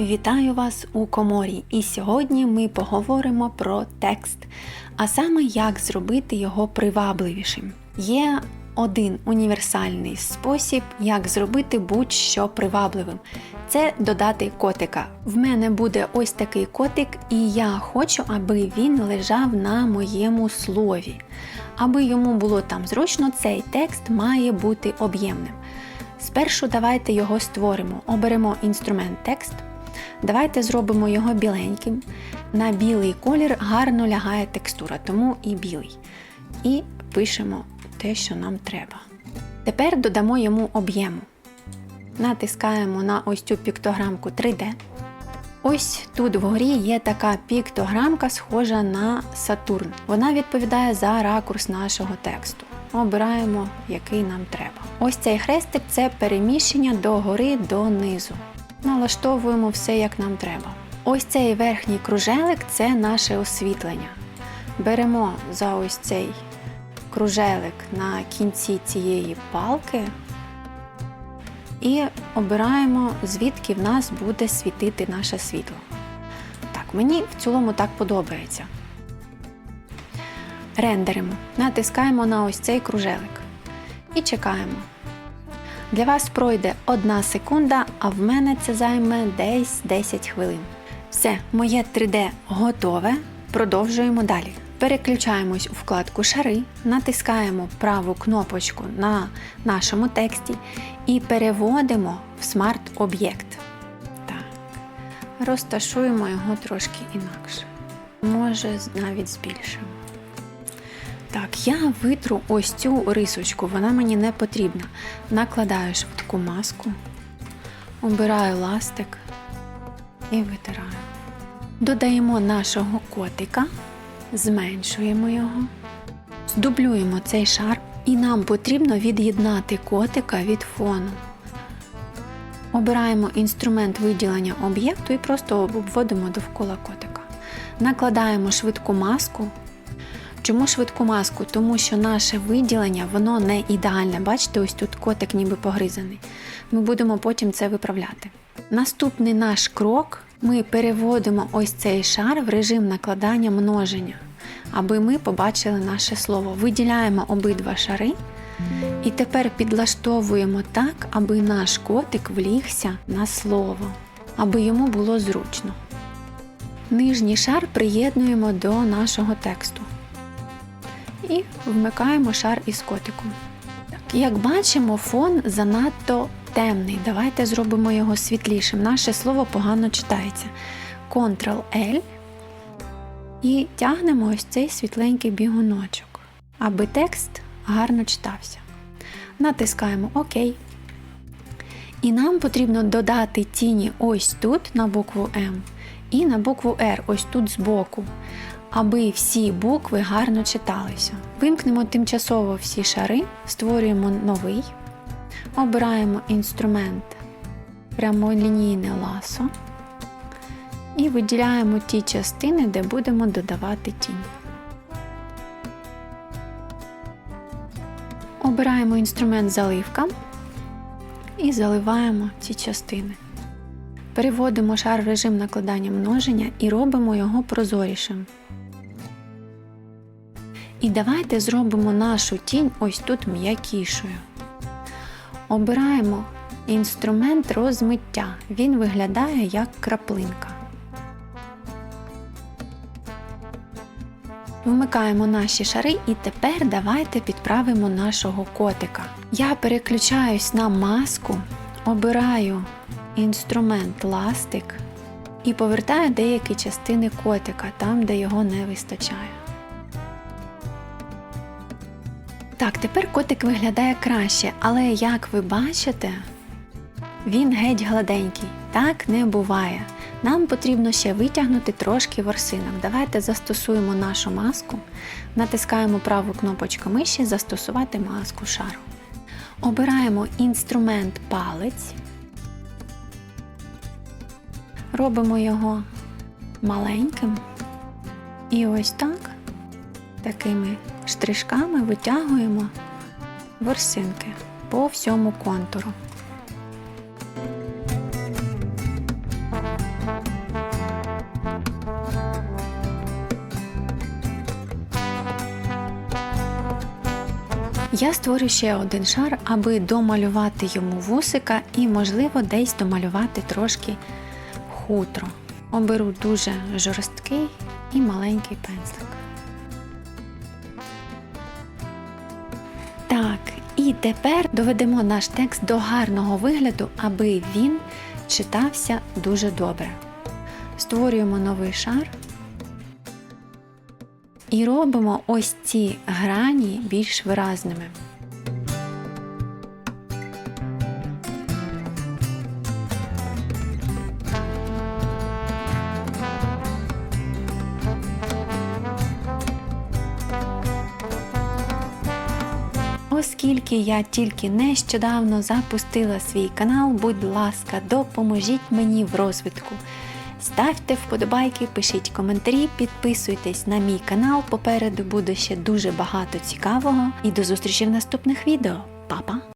Вітаю вас у коморі, і сьогодні ми поговоримо про текст, а саме як зробити його привабливішим. Є один універсальний спосіб, як зробити будь-що привабливим. Це додати котика. В мене буде ось такий котик, і я хочу, аби він лежав на моєму слові. Аби йому було там зручно, цей текст має бути об'ємним. Спершу давайте його створимо. Оберемо інструмент текст. Давайте зробимо його біленьким. На білий колір гарно лягає текстура, тому і білий. І пишемо те, що нам треба. Тепер додамо йому об'єму. Натискаємо на ось цю піктограмку 3D. Ось тут вгорі є така піктограмка, схожа на Сатурн. Вона відповідає за ракурс нашого тексту. Обираємо, який нам треба. Ось цей хрестик це переміщення догори до низу. Налаштовуємо все, як нам треба. Ось цей верхній кружелик це наше освітлення. Беремо за ось цей кружелик на кінці цієї палки і обираємо, звідки в нас буде світити наше світло. Так, мені в цілому так подобається. Рендеримо. Натискаємо на ось цей кружелик і чекаємо. Для вас пройде 1 секунда, а в мене це займе десь 10 хвилин. Все, моє 3D готове. Продовжуємо далі. Переключаємось у вкладку Шари, натискаємо праву кнопочку на нашому тексті і переводимо в смарт-об'єкт. Так. Розташуємо його трошки інакше. Може, навіть збільшимо. Так, я витру ось цю рисочку, вона мені не потрібна. Накладаю швидку маску, обираю ластик і витираю. Додаємо нашого котика, зменшуємо його, здублюємо цей шар, і нам потрібно від'єднати котика від фону. Обираємо інструмент виділення об'єкту і просто обводимо довкола котика. Накладаємо швидку маску. Чому швидку маску? Тому що наше виділення воно не ідеальне. Бачите, ось тут котик ніби погризаний. Ми будемо потім це виправляти. Наступний наш крок ми переводимо ось цей шар в режим накладання множення, аби ми побачили наше слово. Виділяємо обидва шари. І тепер підлаштовуємо так, аби наш котик влігся на слово, аби йому було зручно. Нижній шар приєднуємо до нашого тексту і вмикаємо шар із котиком. Так, Як бачимо, фон занадто темний. Давайте зробимо його світлішим. Наше слово погано читається. Ctrl-L і тягнемо ось цей світленький бігуночок, аби текст гарно читався. Натискаємо ОК. І нам потрібно додати тіні ось тут на букву М і на букву Р ось тут збоку аби всі букви гарно читалися. Вимкнемо тимчасово всі шари, створюємо новий, обираємо інструмент прямолінійне ласо і виділяємо ті частини, де будемо додавати тінь. Обираємо інструмент заливка і заливаємо ці частини. Переводимо шар в режим накладання множення і робимо його прозорішим. І давайте зробимо нашу тінь ось тут м'якішою. Обираємо інструмент розмиття. Він виглядає як краплинка. Вмикаємо наші шари і тепер давайте підправимо нашого котика. Я переключаюсь на маску, обираю інструмент ластик і повертаю деякі частини котика там, де його не вистачає. Так, тепер котик виглядає краще, але як ви бачите, він геть гладенький. Так не буває. Нам потрібно ще витягнути трошки ворсинок. Давайте застосуємо нашу маску, натискаємо праву кнопочку миші Застосувати маску шару. Обираємо інструмент палець, робимо його маленьким. І ось так, такими штришками витягуємо ворсинки по всьому контуру. Я створю ще один шар, аби домалювати йому вусика і, можливо, десь домалювати трошки хутро. Оберу дуже жорсткий і маленький пензлик. І тепер доведемо наш текст до гарного вигляду, аби він читався дуже добре. Створюємо новий шар і робимо ось ці грані більш виразними. Оскільки я тільки нещодавно запустила свій канал, будь ласка, допоможіть мені в розвитку. Ставте вподобайки, пишіть коментарі, підписуйтесь на мій канал. Попереду буде ще дуже багато цікавого. І до зустрічі в наступних відео. Па-па!